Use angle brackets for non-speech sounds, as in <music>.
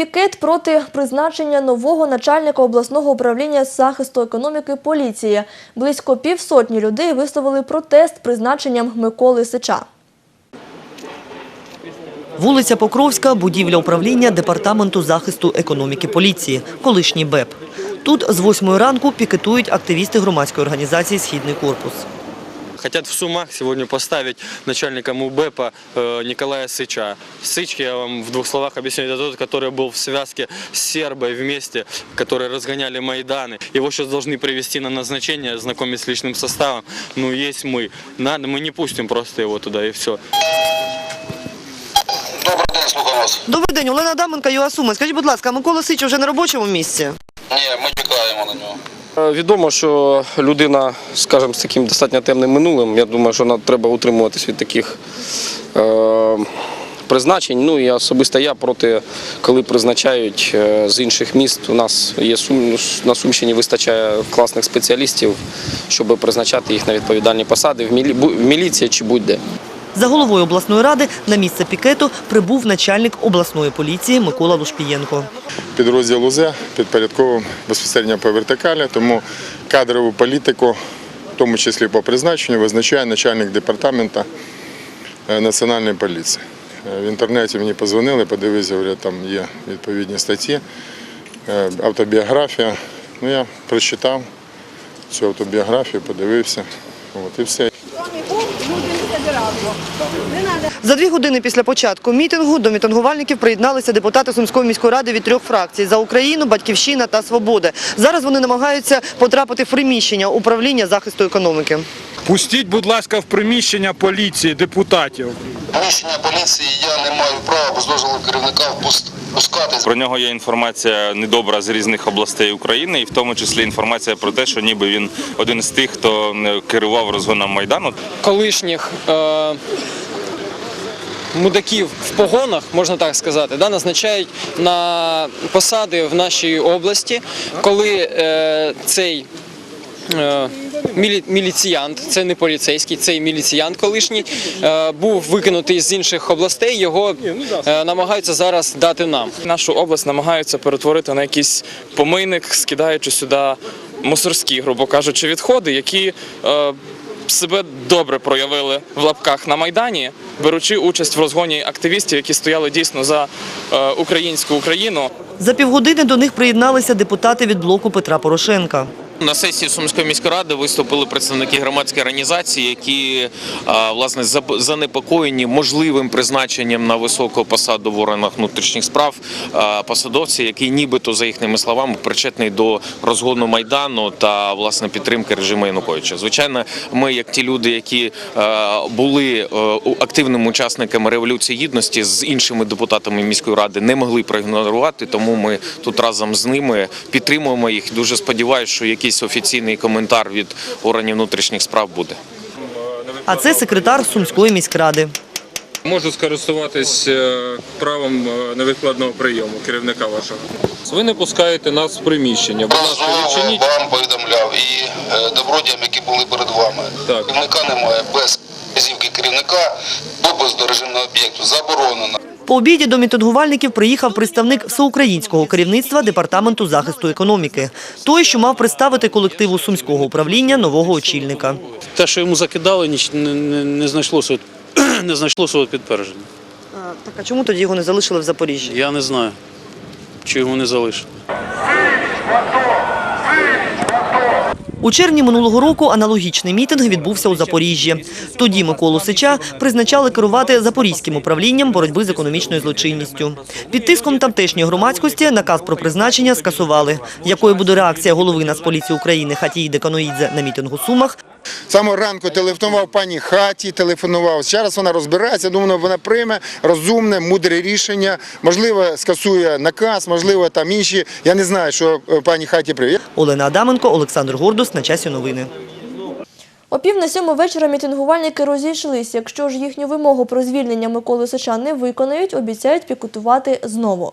Пікет проти призначення нового начальника обласного управління захисту економіки поліції. Близько півсотні людей висловили протест призначенням Миколи Сича. Вулиця Покровська, будівля управління Департаменту захисту економіки поліції, колишній БЕП. Тут з 8 ранку пікетують активісти громадської організації «Східний корпус» Хотят в Сумах сегодня поставить начальником УБЭПа э, Николая Сыча. Сыч, я вам в двух словах объясню, это тот, который был в связке с Сербой вместе, которые разгоняли Майданы. Его сейчас должны привести на назначение, знакомить с личным составом. Ну, есть мы. Надо, мы не пустим просто его туда и все. Добрий день, слухаю вас. Добрий день, Олена Адаменка, ЮАСуми. Скажіть, будь ласка, Микола Сич вже на робочому місці? Ні, ми чекаємо на нього. Е, Відомо, що людина, скажімо, з таким достатньо темним минулим. Я думаю, що треба утримуватись від таких е, призначень. Ну і особисто я проти, коли призначають е, з інших міст. У нас є на Сумщині вистачає класних спеціалістів, щоб призначати їх на відповідальні посади в міліції чи будь-де. За головою обласної ради на місце пікету прибув начальник обласної поліції Микола Лушпієнко. підрозділ УЗ підпорядковував безпосередньо по вертикалі, тому кадрову політику, в тому числі по призначенню, визначає начальник департаменту е, національної поліції. Е, В інтернеті мені позвонили, подивився, говорять, там є відповідні статті, е, автобіографія. Ну, я прочитав цю автобіографію, подивився. От, і все. За дві години після початку мітингу до мітингувальників приєдналися депутати Сумської міської ради від трьох фракцій «За Україну», «Батьківщина» та Свободи. Зараз вони намагаються потрапити в приміщення управління захисту економіки. Пустіть, будь ласка, в приміщення поліції депутатів. Приміщення поліції я не маю права без дозволу керівника впуск- впускати. Про нього є інформація недобра з різних областей України, і в тому числі інформація про те, що ніби він один з тих, хто е, керував розгоном майдану. колишніх е, мудаків в погонах, можна так сказати, да, назначають на посади в нашій області, коли е, цей. е, мілі- Міліціянт, це не поліцейський, цей міліціянт колишній е, був викинутий з інших областей. Його е, намагаються зараз дати нам. Нашу область намагаються перетворити на якийсь помийник, скидаючи сюди мусорські, грубо кажучи, відходи, які е, себе добре проявили в лапках на Майдані, беручи участь в розгоні активістів, які стояли дійсно за е, українську Україну. За півгодини до них приєдналися депутати від блоку Петра Порошенка. На сесії Сумської міської ради виступили представники громадської організації, які власне занепокоєні можливим призначенням на високу посаду в органах внутрішніх справ а, посадовця, який нібито за їхніми словами причетний до розгону майдану та власне підтримки режиму Януковича. Звичайно, ми, як ті люди, які були е, активними учасниками революції гідності з іншими депутатами міської ради, не могли проігнорувати. Тому ми тут разом з ними підтримуємо їх. Дуже сподіваюся, що якийсь офіційний коментар від органів внутрішніх справ буде. А це секретар Сумської міськради. Можу скористуватись е, правом е, невідкладного прийому керівника вашого. Ви не пускаєте нас в приміщення. Дозволу відчиніть. вам повідомляв і е, добродіям, які були перед вами. Так. Керівника немає без вказівки керівника, допуск до режимного об'єкту заборонено. По обіді до мітингувальників приїхав представник всеукраїнського керівництва Департаменту захисту економіки. Той, що мав представити колективу Сумського управління нового очільника. те, що йому закидали, ніч- не, не, не знайшло свого <clears throat> не знайшло свого підтвердження. Так а чому тоді його не залишили в Запоріжжі? Я не знаю, чи його не залишили. У червні минулого року аналогічний мітинг відбувся у Запоріжжі. Тоді Миколу Сича призначали керувати Запорізьким управлінням боротьби з економічною злочинністю. Під тиском тамтешньої громадськості наказ про призначення скасували. Якою буде реакція голови Нацполіції України Хатії Деканоїдзе на мітингу Сумах, Самого ранку телефонував пані хаті, телефонував. Зараз вона розбирається. Думаю, вона прийме розумне, мудре рішення. Можливо, скасує наказ, можливо, там інші. Я не знаю, що е, пані хаті прийме. Олена Адаменко, Олександр Гордус. На часі новини. О пів на сьому вечора мітингувальники розійшлись. Якщо ж їхню вимогу про звільнення Миколи Сича не виконають, обіцяють пікетувати знову.